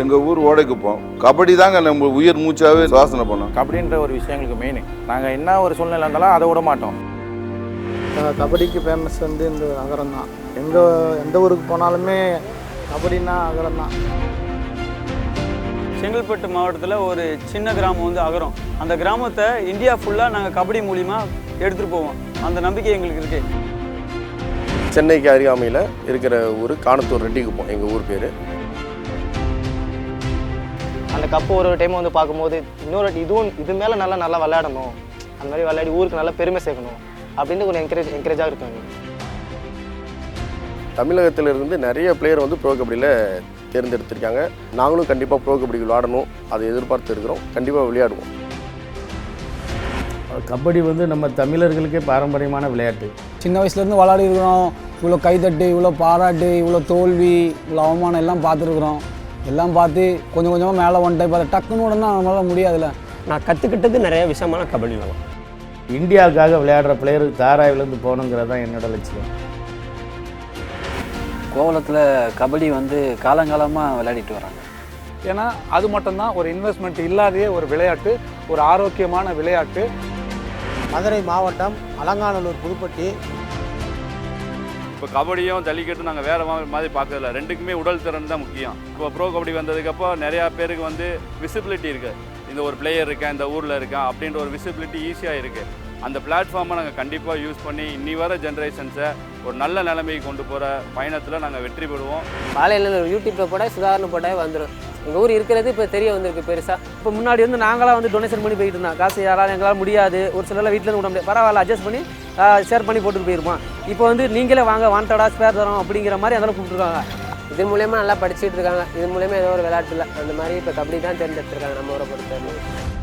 எங்கள் ஊர் ஓடைக்குப்போம் கபடி தாங்க நம்ம உயிர் மூச்சாவே சுவாசனை பண்ணோம். கபடின்ற ஒரு விஷயம் எங்களுக்கு மெயின் நாங்கள் என்ன ஒரு சூழ்நிலை இருந்தாலும் அதை விட மாட்டோம். கபடிக்கு ஃபேமஸ் வந்து இந்த அகரம் தான். எங்கே எந்த ஊருக்கு போனாலுமே கபடின்னா அகரம் தான். செங்கல்பட்டு மாவட்டத்தில் ஒரு சின்ன கிராமம் வந்து அகரம். அந்த கிராமத்தை இந்தியா ஃபுல்லாக நாங்கள் கபடி மூலிமா எடுத்துகிட்டு போவோம். அந்த நம்பிக்கை எங்களுக்கு இருக்குது சென்னைக்கு அருகாமையில் இருக்கிற ஊர் காணத்தூர் ரெட்டிக்குப்போம் எங்கள் ஊர் பேர். அந்த கப்பு ஒரு ஒரு டைம் வந்து பார்க்கும்போது இன்னொரு இதுவும் இது மேலே நல்லா நல்லா விளையாடணும். அந்த மாதிரி விளையாடி ஊருக்கு நல்லா பெருமை சேர்க்கணும். அப்படின்னு ஒரு என்கரேஜ் என்கரேஜாக இருக்காங்க. தமிழகத்தில் இருந்து நிறைய பிளேயர் வந்து ப்ரோ கபடியில் தேர்ந்தெடுத்திருக்காங்க. நாங்களும் கண்டிப்பாக ப்ரோ கபடி விளையாடணும் அதை எதிர்பார்த்து இருக்கிறோம். கண்டிப்பாக விளையாடுவோம். கபடி வந்து நம்ம தமிழர்களுக்கே பாரம்பரியமான விளையாட்டு. சின்ன வயசுலேருந்து விளாடி இருக்கிறோம். இவ்வளோ கைத்தட்டு இவ்வளோ பாராட்டு இவ்வளோ தோல்வி இவ்வளோ அவமானம் எல்லாம் பார்த்துருக்குறோம். எல்லாம் பார்த்து கொஞ்சம் கொஞ்சமாக மேலே வந்துட்டு இப்போ அதை டக்குன்னு உடனே நம்மளால முடியாதுல்ல. நான் கற்றுக்கிட்டது நிறைய விஷயமான கபடி தான். இந்தியாவுக்காக விளையாடுற பிளேயர் தாராவிலேருந்து போகணுங்கிறது தான் என்னோட லட்சியம். கோவளத்தில் கபடி வந்து காலங்காலமாக விளையாடிட்டு வராங்க. ஏன்னா அது மட்டும்தான் ஒரு இன்வெஸ்ட்மெண்ட் இல்லாதே ஒரு விளையாட்டு ஒரு ஆரோக்கியமான விளையாட்டு. மதுரை மாவட்டம் அலங்காநல்லூர் புதுப்பட்டி. இப்போ கபடியும் ஜல்லிக்கட்டும் நாங்கள் வேறு மாதிரி பார்க்கறதில்ல ரெண்டுக்குமே உடல் திறன் தான் முக்கியம். இப்போ ப்ரோ கபடி வந்ததுக்கப்புறம் நிறையா பேருக்கு வந்து விசிபிலிட்டி இருக்குது இந்த ஒரு பிளேயர் இருக்கேன் இந்த ஊரில் இருக்கேன் அப்படின்ற ஒரு விசிபிலிட்டி ஈஸியாக இருக்குது அந்த பிளாட்ஃபார்மை நாங்கள் கண்டிப்பாக யூஸ் பண்ணி இன்னி வர ஜென்ரேஷன்ஸை ஒரு நல்ல நிலைமைக்கு கொண்டு போகிற பயணத்தில் நாங்கள் வெற்றி பெறுவோம். காலையில் யூடியூப்பில் போட சுதாரணம் போட்டால் வந்துடும் எங்கள் ஊர் இருக்கிறது இப்போ தெரிய வந்திருக்கு பெருசாக இப்போ முன்னாடி வந்து நாங்களாம் வந்து டொனேஷன் பண்ணி போயிட்டு இருந்தோம். காசு யாராலும் எங்களால் முடியாது. ஒரு சிலர்லாம் வீட்டில் விட முடியாது. பரவாயில்ல அட்ஜஸ்ட் பண்ணி ஷேர் பண்ணி போட்டுட்டு போயிருப்போம் இப்போ வந்து நீங்களே வாங்க வாண்டடா ஸ்பேர் தரோம் அப்படிங்கிற மாதிரி அதெல்லாம் கூப்பிட்டுருக்காங்க. இது மூலயமா நல்லா படிச்சுட்டு இருக்காங்க. இது மூலயமா ஏதோ ஒரு விளையாட்டுல அந்த மாதிரி இப்போ கபடி தான் தேர்ந்தெடுத்திருக்காங்க நம்ம ஊரை பொறுத்தவரை